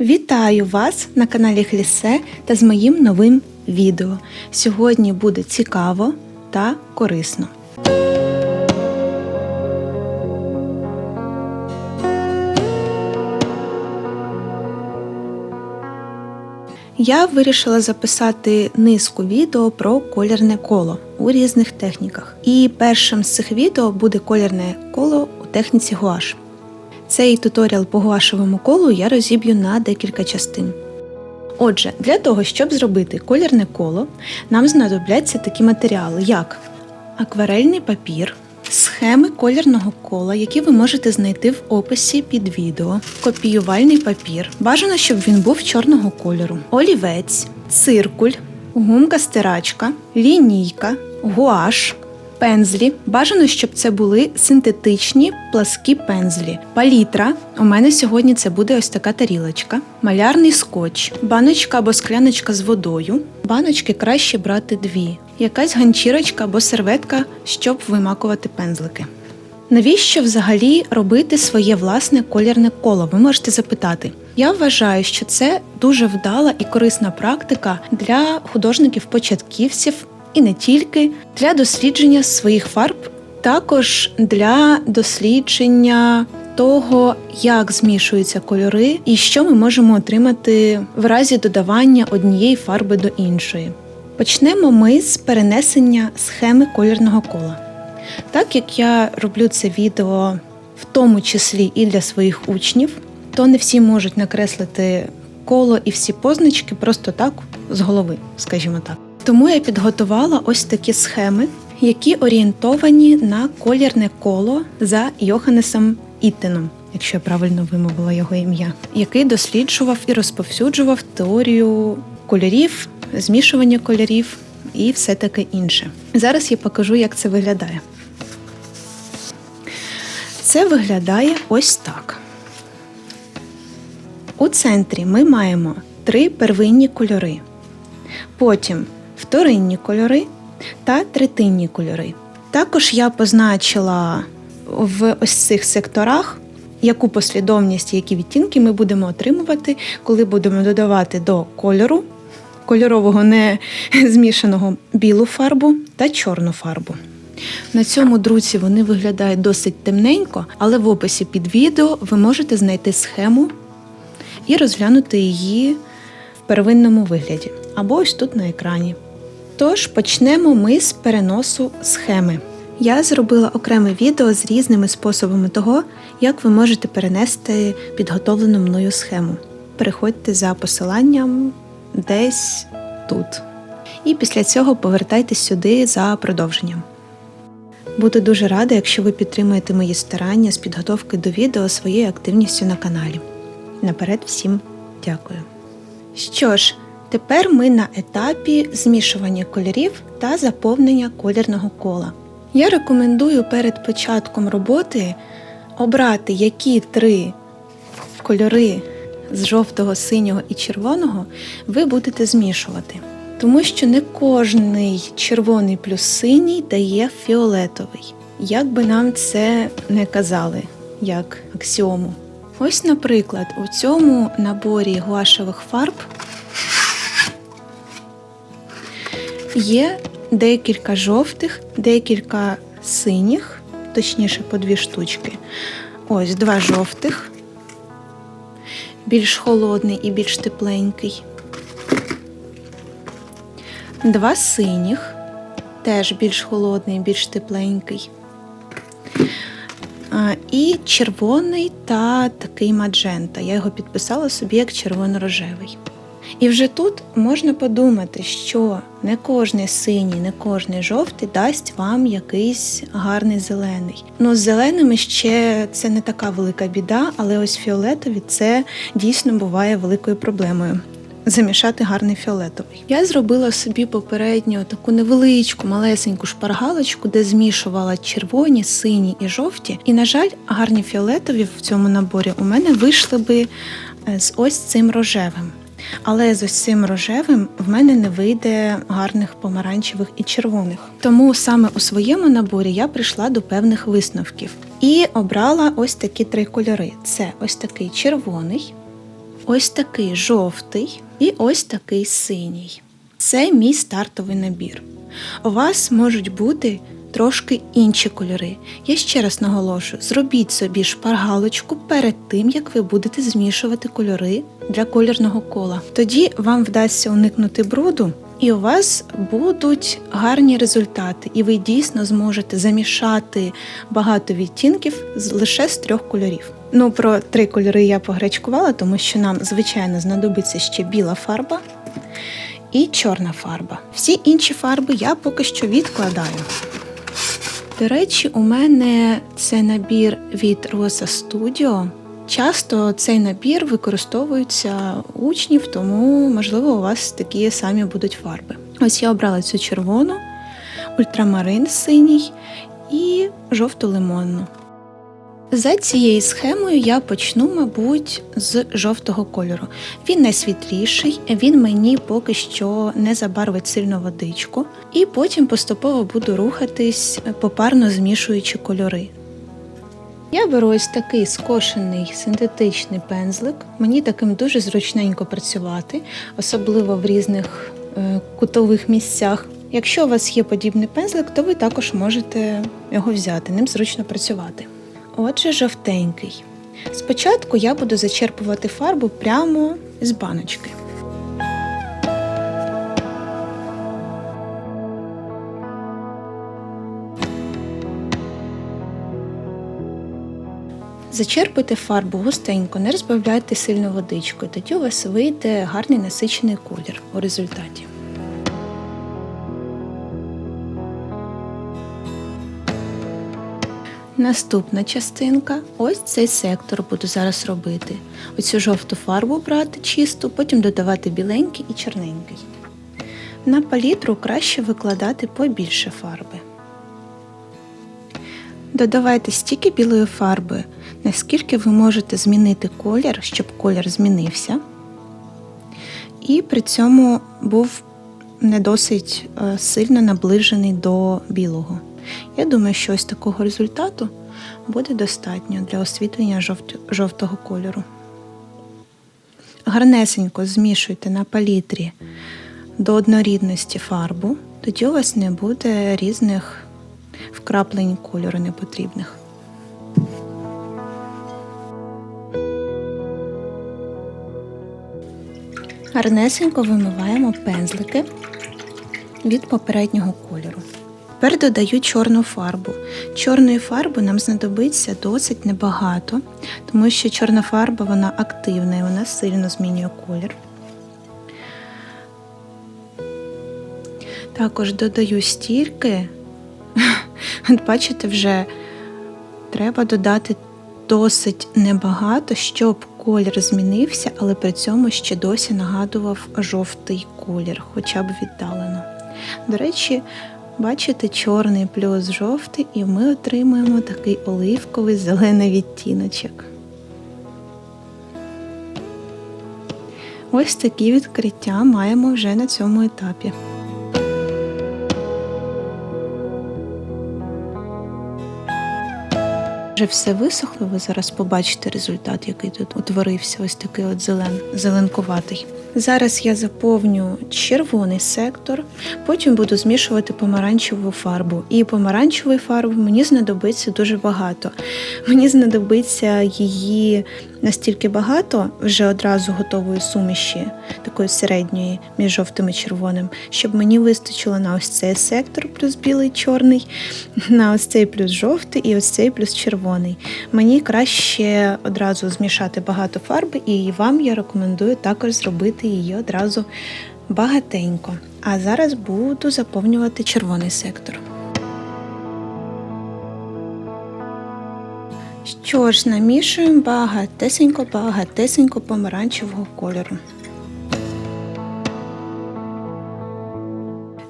Вітаю вас на каналі Хлісе та з моїм новим відео. Сьогодні буде цікаво та корисно. Я вирішила записати низку відео про колірне коло у різних техніках. І першим з цих відео буде колірне коло у техніці гуаш. Цей туторіал по гуашевому колу я розіб'ю на декілька частин. Отже, для того, щоб зробити колірне коло, нам знадобляться такі матеріали, як акварельний папір, схеми колірного кола, які ви можете знайти в описі під відео, копіювальний папір. Бажано, щоб він був чорного кольору, олівець, циркуль, гумка стирачка, лінійка, гуаш. Пензлі. Бажано, щоб це були синтетичні пласкі пензлі. Палітра. У мене сьогодні це буде ось така тарілочка. Малярний скотч, баночка або скляночка з водою. Баночки краще брати дві. Якась ганчірочка або серветка, щоб вимакувати пензлики. Навіщо взагалі робити своє власне колірне коло? Ви можете запитати. Я вважаю, що це дуже вдала і корисна практика для художників-початківців і не тільки для дослідження своїх фарб, також для дослідження того, як змішуються кольори і що ми можемо отримати в разі додавання однієї фарби до іншої. Почнемо ми з перенесення схеми колірного кола. Так як я роблю це відео в тому числі і для своїх учнів, то не всі можуть накреслити коло і всі позначки просто так з голови, скажімо так. Тому я підготувала ось такі схеми, які орієнтовані на колірне коло за Йоханнесом Іттеном, якщо я правильно вимовила його ім'я, який досліджував і розповсюджував теорію кольорів, змішування кольорів і все таке інше. Зараз я покажу, як це виглядає. Це виглядає ось так. У центрі ми маємо три первинні кольори. Потім вторинні кольори та третинні кольори. Також я позначила в ось цих секторах, яку послідовність, які відтінки ми будемо отримувати, коли будемо додавати до кольору кольорового не змішаного білу фарбу та чорну фарбу. На цьому друці вони виглядають досить темненько, але в описі під відео ви можете знайти схему і розглянути її в первинному вигляді або ось тут на екрані. Тож почнемо ми з переносу схеми. Я зробила окреме відео з різними способами того, як ви можете перенести підготовлену мною схему. Переходьте за посиланням десь тут. І після цього повертайтесь сюди за продовженням. Буду дуже рада, якщо ви підтримуєте мої старання з підготовки до відео своєю активністю на каналі. Наперед всім дякую. Що ж, тепер ми на етапі змішування кольорів та заповнення колірного кола. Я рекомендую перед початком роботи обрати, які три кольори з жовтого, синього і червоного ви будете змішувати. Тому що не кожний червоний плюс синій дає фіолетовий. Як би нам це не казали, як аксіому. Ось, наприклад, у цьому наборі гуашевих фарб є декілька жовтих, декілька синіх, точніше по дві штучки. Ось два жовтих, більш холодний і більш тепленький. Два синіх, теж більш холодний, більш тепленький. І червоний та такий маджента. Я його підписала собі як червоно-рожевий. І вже тут можна подумати, що не кожний синій, не кожний жовтий дасть вам якийсь гарний зелений. Ну, з зеленими ще це не така велика біда, але ось фіолетові це дійсно буває великою проблемою. Замішати гарний фіолетовий. Я зробила собі попередньо таку невеличку малесеньку шпаргалочку, де змішувала червоні, сині і жовті. І, на жаль, гарні фіолетові в цьому наборі у мене вийшли би е, з ось цим рожевим. Але з цим рожевим в мене не вийде гарних помаранчевих і червоних. Тому саме у своєму наборі я прийшла до певних висновків і обрала ось такі три кольори: це ось такий червоний, ось такий жовтий і ось такий синій. Це мій стартовий набір. У вас можуть бути трошки інші кольори. Я ще раз наголошую: зробіть собі шпаргалочку перед тим, як ви будете змішувати кольори для колірного кола. Тоді вам вдасться уникнути бруду. І у вас будуть гарні результати, і ви дійсно зможете замішати багато відтінків з лише з трьох кольорів. Ну, про три кольори я погречкувала, тому що нам, звичайно, знадобиться ще біла фарба і чорна фарба. Всі інші фарби я поки що відкладаю. До речі, у мене це набір від Rosa Studio. Часто цей набір використовується учнів, тому, можливо, у вас такі самі будуть фарби. Ось я обрала цю червону, ультрамарин синій і жовто-лимонну. За цією схемою я почну, мабуть, з жовтого кольору. Він найсвітліший, він мені поки що не забарвить сильно водичку, і потім поступово буду рухатись, попарно змішуючи кольори. Я беру ось такий скошений синтетичний пензлик. Мені таким дуже зручненько працювати, особливо в різних е, кутових місцях. Якщо у вас є подібний пензлик, то ви також можете його взяти, ним зручно працювати. Отже, жовтенький. Спочатку я буду зачерпувати фарбу прямо з баночки. Зачерпуйте фарбу густенько, не розбавляйте сильно водичкою, тоді у вас вийде гарний насичений колір у результаті. Наступна частинка ось цей сектор буду зараз робити. Оцю жовту фарбу брати чисту, потім додавати біленький і чорненький. На палітру краще викладати побільше фарби. Додавайте стільки білої фарби, наскільки ви можете змінити колір, щоб колір змінився. І при цьому був не досить е, сильно наближений до білого. Я думаю, що ось такого результату буде достатньо для освітлення жовтого кольору. Гарнесенько змішуйте на палітрі до однорідності фарбу, тоді у вас не буде різних вкраплень кольору непотрібних. Гарнесенько вимиваємо пензлики від попереднього кольору. Тепер додаю чорну фарбу. Чорної фарби нам знадобиться досить небагато, тому що чорна фарба вона активна і вона сильно змінює колір. Також додаю стільки, от бачите, вже треба додати досить небагато, щоб колір змінився, але при цьому ще досі нагадував жовтий колір, хоча б віддалено. До речі, Бачите, чорний плюс жовтий, і ми отримуємо такий оливковий зелений відтіночок. Ось такі відкриття маємо вже на цьому етапі. Вже все висохло, ви зараз побачите результат, який тут утворився, ось такий от зелен, зеленкуватий. Зараз я заповню червоний сектор, потім буду змішувати помаранчеву фарбу. І помаранчевої фарби мені знадобиться дуже багато. Мені знадобиться її настільки багато, вже одразу готової суміші, такої середньої між жовтим і червоним, щоб мені вистачило на ось цей сектор, плюс білий чорний, на ось цей плюс жовтий і ось цей плюс червоний. Мені краще одразу змішати багато фарби, і вам я рекомендую також зробити зробити її одразу багатенько. А зараз буду заповнювати червоний сектор. Що ж, намішуємо багатесенько-багатесенько помаранчевого кольору.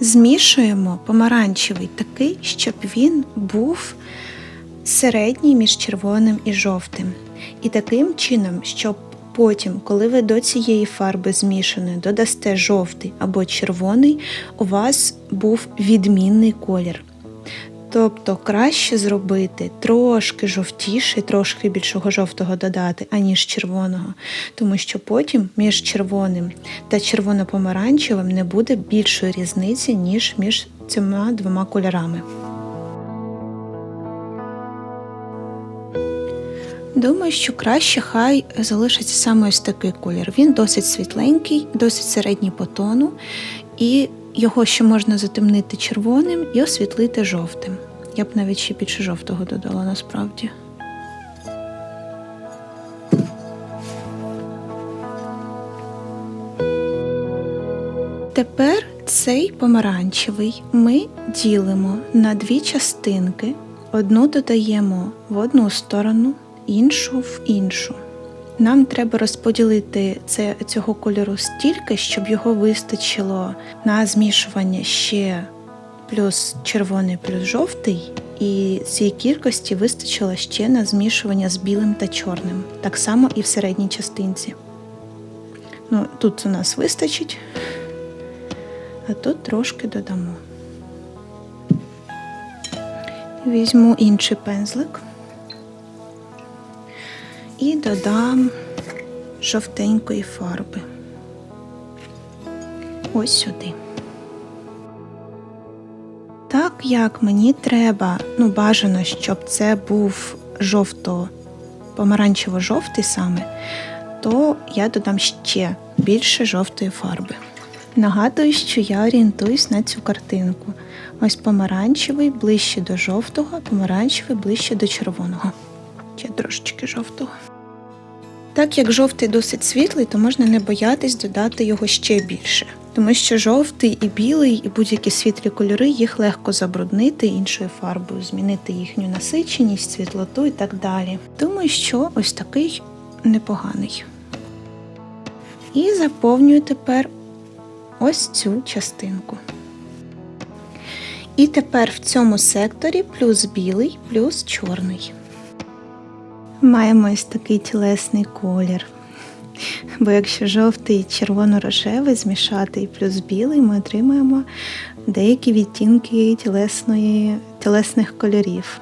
Змішуємо помаранчевий такий, щоб він був середній між червоним і жовтим. І таким чином, щоб Потім, коли ви до цієї фарби змішаної додасте жовтий або червоний, у вас був відмінний колір. Тобто краще зробити трошки жовтіше, трошки більшого жовтого додати, аніж червоного, тому що потім між червоним та червоно-помаранчевим не буде більшої різниці, ніж між цими двома кольорами. Думаю, що краще хай залишиться саме ось такий колір. Він досить світленький, досить середній по тону, і його ще можна затемнити червоним і освітлити жовтим. Я б навіть ще більше жовтого додала насправді. Тепер цей помаранчевий ми ділимо на дві частинки. Одну додаємо в одну сторону, іншу в іншу. Нам треба розподілити це, цього кольору стільки, щоб його вистачило на змішування ще плюс червоний, плюс жовтий, і цієї кількості вистачило ще на змішування з білим та чорним. Так само і в середній частинці. Ну, Тут у нас вистачить, а тут трошки додамо. Візьму інший пензлик і додам жовтенької фарби. Ось сюди. Так як мені треба, ну бажано, щоб це був жовто-помаранчево-жовтий саме, то я додам ще більше жовтої фарби. Нагадую, що я орієнтуюсь на цю картинку. Ось помаранчевий ближче до жовтого, помаранчевий ближче до червоного. Ще трошечки жовтого. Так як жовтий досить світлий, то можна не боятись додати його ще більше. Тому що жовтий і білий, і будь-які світлі кольори їх легко забруднити іншою фарбою, змінити їхню насиченість, світлоту і так далі. Думаю, що ось такий непоганий. І заповнюю тепер ось цю частинку. І тепер в цьому секторі плюс білий, плюс чорний. Маємо ось такий тілесний колір. Бо якщо жовтий червоно-рожевий змішати і плюс білий, ми отримаємо деякі відтінки тілесної, тілесних кольорів.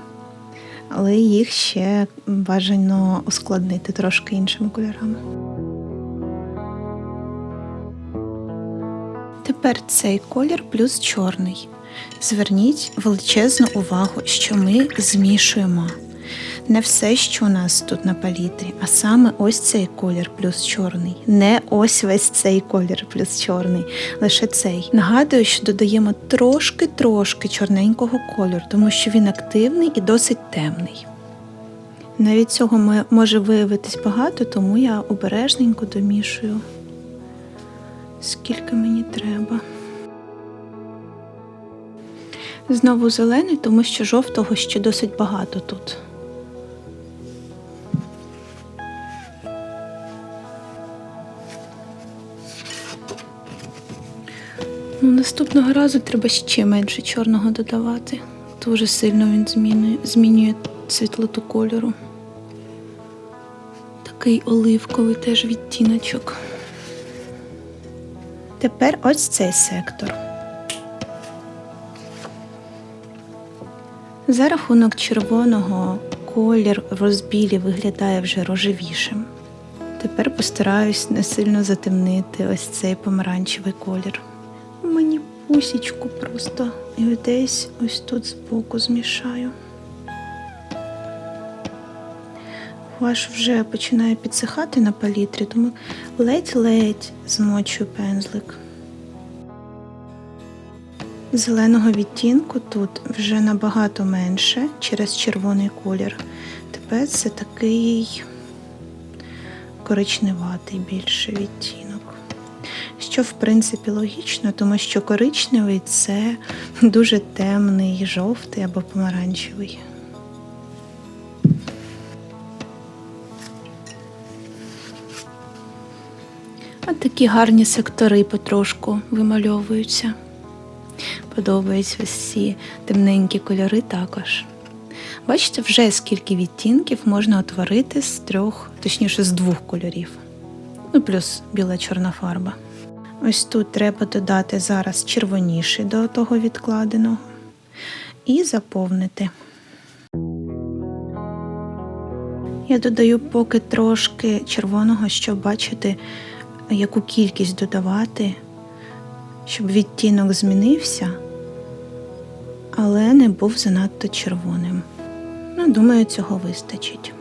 Але їх ще бажано ускладнити трошки іншими кольорами. Тепер цей колір плюс чорний. Зверніть величезну увагу, що ми змішуємо не все, що у нас тут на палітрі, а саме ось цей колір плюс чорний. Не ось весь цей колір плюс чорний, лише цей. Нагадую, що додаємо трошки-трошки чорненького кольору, тому що він активний і досить темний. Навіть цього може виявитись багато, тому я обережненько домішую, скільки мені треба. Знову зелений, тому що жовтого ще досить багато тут. Наступного разу треба ще менше чорного додавати. Дуже сильно він змінює, змінює світлоту кольору. Такий оливковий теж відтіночок. Тепер ось цей сектор. За рахунок червоного колір розбілі виглядає вже рожевішим. Тепер постараюсь не сильно затемнити ось цей помаранчевий колір мені просто і десь ось тут збоку змішаю. Ваш вже починає підсихати на палітрі, тому ледь-ледь змочую пензлик. Зеленого відтінку тут вже набагато менше через червоний колір. Тепер це такий коричневатий більше відтінок що в принципі логічно, тому що коричневий це дуже темний, жовтий або помаранчевий. От такі гарні сектори потрошку вимальовуються. Подобаються ось темненькі кольори також. Бачите, вже скільки відтінків можна утворити з трьох, точніше з двох кольорів. Ну, плюс біла чорна фарба. Ось тут треба додати зараз червоніший до того відкладеного. і заповнити. Я додаю поки трошки червоного, щоб бачити, яку кількість додавати, щоб відтінок змінився, але не був занадто червоним. Ну, думаю, цього вистачить.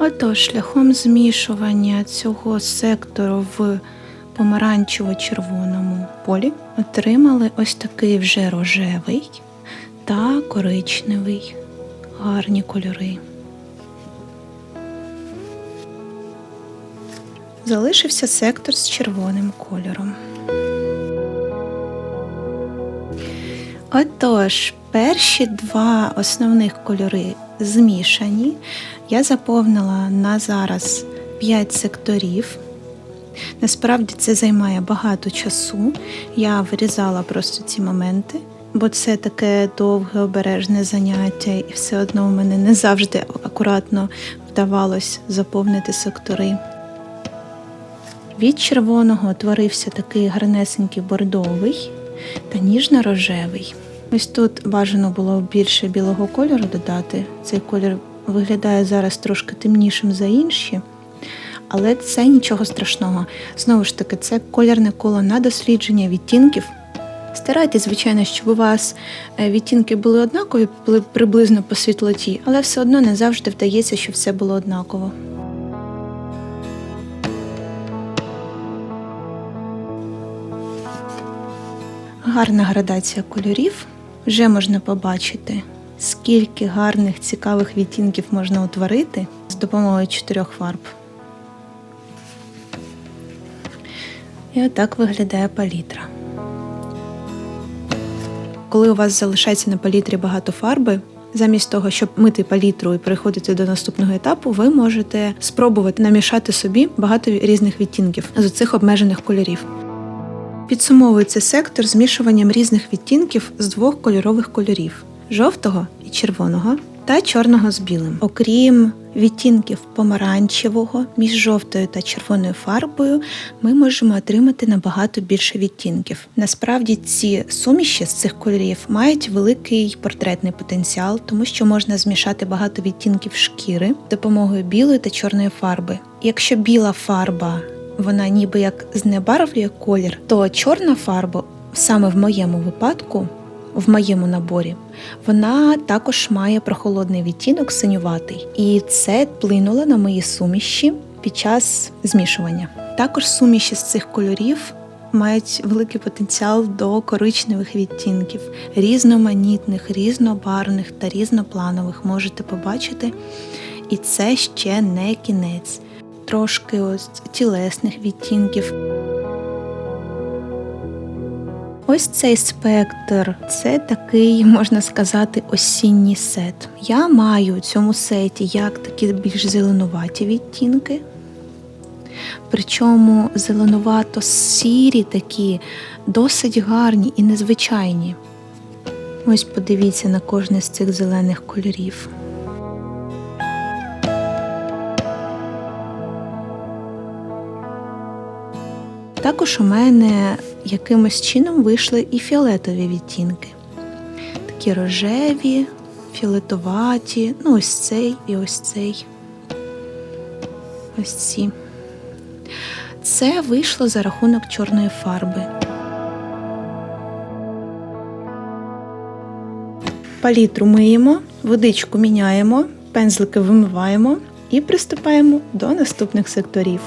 Отож, шляхом змішування цього сектору в помаранчево-червоному полі отримали ось такий вже рожевий та коричневий гарні кольори. Залишився сектор з червоним кольором. Отож, перші два основних кольори змішані. Я заповнила на зараз 5 секторів. Насправді це займає багато часу. Я вирізала просто ці моменти, бо це таке довге обережне заняття, і все одно у мене не завжди акуратно вдавалось заповнити сектори. Від червоного утворився такий гарнесенький бордовий та ніжно-рожевий. Ось тут бажано було більше білого кольору додати. Цей колір виглядає зараз трошки темнішим за інші, але це нічого страшного. Знову ж таки, це колірне коло на дослідження відтінків. Старайтесь, звичайно, щоб у вас е, відтінки були однакові, приблизно по світлоті, але все одно не завжди вдається, щоб все було однаково. Гарна градація кольорів. Вже можна побачити, скільки гарних цікавих відтінків можна утворити з допомогою чотирьох фарб. І отак виглядає палітра. Коли у вас залишається на палітрі багато фарби, замість того, щоб мити палітру і переходити до наступного етапу, ви можете спробувати намішати собі багато різних відтінків з цих обмежених кольорів. Підсумовується сектор змішуванням різних відтінків з двох кольорових кольорів жовтого і червоного та чорного з білим. Окрім відтінків помаранчевого між жовтою та червоною фарбою, ми можемо отримати набагато більше відтінків. Насправді ці суміші з цих кольорів мають великий портретний потенціал, тому що можна змішати багато відтінків шкіри допомогою білої та чорної фарби. Якщо біла фарба вона ніби як знебарвлює колір, то чорна фарба, саме в моєму випадку, в моєму наборі, вона також має прохолодний відтінок синюватий. І це вплинуло на мої суміші під час змішування. Також суміші з цих кольорів. Мають великий потенціал до коричневих відтінків, різноманітних, різнобарвних та різнопланових можете побачити. І це ще не кінець трошки ось тілесних відтінків. Ось цей спектр це такий, можна сказати, осінній сет. Я маю у цьому сеті як такі більш зеленуваті відтінки. Причому зеленувато сірі такі, досить гарні і незвичайні. Ось подивіться на кожне з цих зелених кольорів. Також у мене якимось чином вийшли і фіолетові відтінки. Такі рожеві, фіолетоваті, ну ось цей і ось цей. Ось ці. Це вийшло за рахунок чорної фарби. Палітру миємо, водичку міняємо, пензлики вимиваємо і приступаємо до наступних секторів.